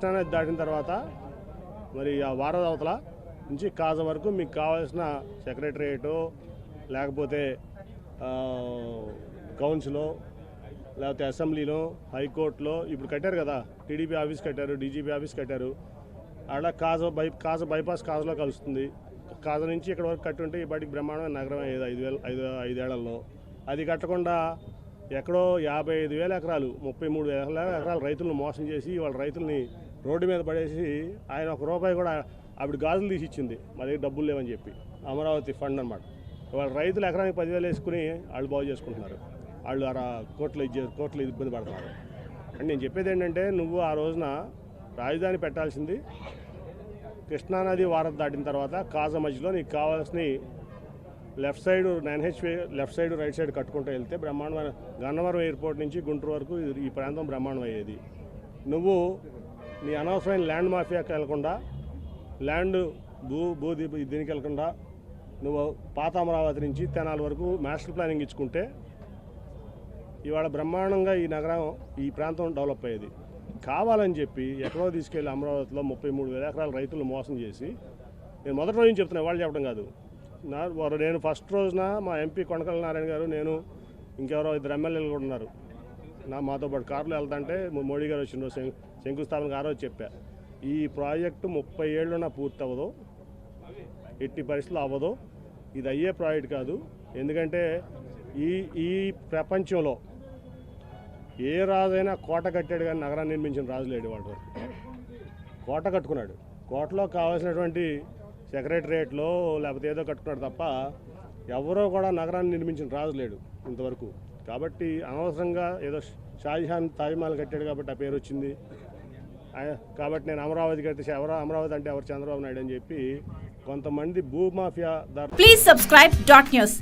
కృష్ణానది దాటిన తర్వాత మరి ఆ వారద అవతల నుంచి కాజ వరకు మీకు కావాల్సిన సెక్రటరియేటు లేకపోతే కౌన్సిలో లేకపోతే అసెంబ్లీలో హైకోర్టులో ఇప్పుడు కట్టారు కదా టీడీపీ ఆఫీస్ కట్టారు డీజీపీ ఆఫీస్ కట్టారు. అలా కాజ బై కాజ బైపాస్ కాజలో కలుస్తుంది. కాజ నుంచి ఇక్కడ వరకు కట్టుంటే ఈ బయటికి బ్రహ్మాండమైన నగరం అయ్యేది ఐదు వేల ఐదు ఐదేళ్ళలో అది కట్టకుండా ఎక్కడో యాభై ఐదు వేల ఎకరాలు ముప్పై మూడు వేల ఎకరాలు రైతులను మోసం చేసి వాళ్ళ రైతుల్ని రోడ్డు మీద పడేసి ఆయన ఒక రూపాయి కూడా ఆవిడ గాజులు తీసి ఇచ్చింది మా దగ్గర డబ్బులు లేవని చెప్పి. అమరావతి ఫండ్ అనమాట వాళ్ళ రైతులు ఎకరానికి పదివేలు వేసుకుని వాళ్ళు బాగు చేసుకుంటున్నారు. వాళ్ళు అలా కోట్లు ఇచ్చే కోట్లు ఇబ్బంది పడుతున్నారు. అండ్ నేను చెప్పేది ఏంటంటే నువ్వు ఆ రోజున రాజధాని పెట్టాల్సింది కృష్ణానది వారం దాటిన తర్వాత కాజ మధ్యలో నీకు కావాల్సిన left side nine HP left side right side కట్టుకుంటూ వెళ్తే బ్రహ్మాండమైన గన్నవరం ఎయిర్పోర్ట్ నుంచి గుంటూరు వరకు ఈ ప్రాంతం బ్రహ్మాండం అయ్యేది నువ్వు నీ అనవసరమైన ల్యాండ్ మాఫియాకి వెళ్ళకుండా ల్యాండ్ భూ భూ దీనికి వెళ్ళకుండా నువ్వు పాత అమరావతి నుంచి తెనాల వరకు మాస్టర్ ప్లానింగ్ ఇచ్చుకుంటే ఇవాళ బ్రహ్మాండంగా ఈ నగరం ఈ ప్రాంతం డెవలప్ అయ్యేది. కావాలని చెప్పి ఎక్కడో తీసుకెళ్ళి అమరావతిలో ముప్పై మూడు వేల ఎకరాల రైతులు మోసం చేసి నేను మొదటి రోజు చెప్తున్నా వాళ్ళు చెప్పడం కాదు. నా వారు- నేను ఫస్ట్ రోజున మా ఎంపీ కొనకల నారాయణ గారు నేను ఇంకెవరో ఇద్దరు ఎమ్మెల్యేలు కూడా ఉన్నారు. నా మాతో పాటు కారులో వెళ్తుంటే మోడీ గారు వచ్చిన రోజు శంకుస్థాపనకు ఆ రోజు చెప్పా. ఈ ప్రాజెక్టు ముప్పై ఏళ్ళున పూర్తి అవ్వదు ఎట్టి పరిస్థితులు అవ్వదు ఇది అయ్యే ప్రాజెక్ట్ కాదు. ఎందుకంటే ఈ ఈ ప్రపంచంలో ఏ రాజైనా కోట కట్టాడు కానీ నగరాన్ని నిర్మించిన రాజు లేడు వాటి వరకు కోట కట్టుకున్నాడు. కోటలో కావాల్సినటువంటి సెక్రటరియట్లో లేకపోతే ఏదో కట్టుకున్నాడు తప్ప ఎవరో కూడా నగరాన్ని నిర్మించిన రాజు లేడు ఇంతవరకు. కాబట్టి అనవసరంగా ఏదో షాజహాన్ తాజ్మహల్ కట్టాడు కాబట్టి ఆ పేరు వచ్చింది. కాబట్టి నేను అమరావతి కడితే అమరావతి అంటే ఎవరు చంద్రబాబు నాయుడు అని చెప్పి కొంతమంది భూమాఫియా ప్లీజ్ సబ్స్క్రైబ్ డాట్ న్యూస్.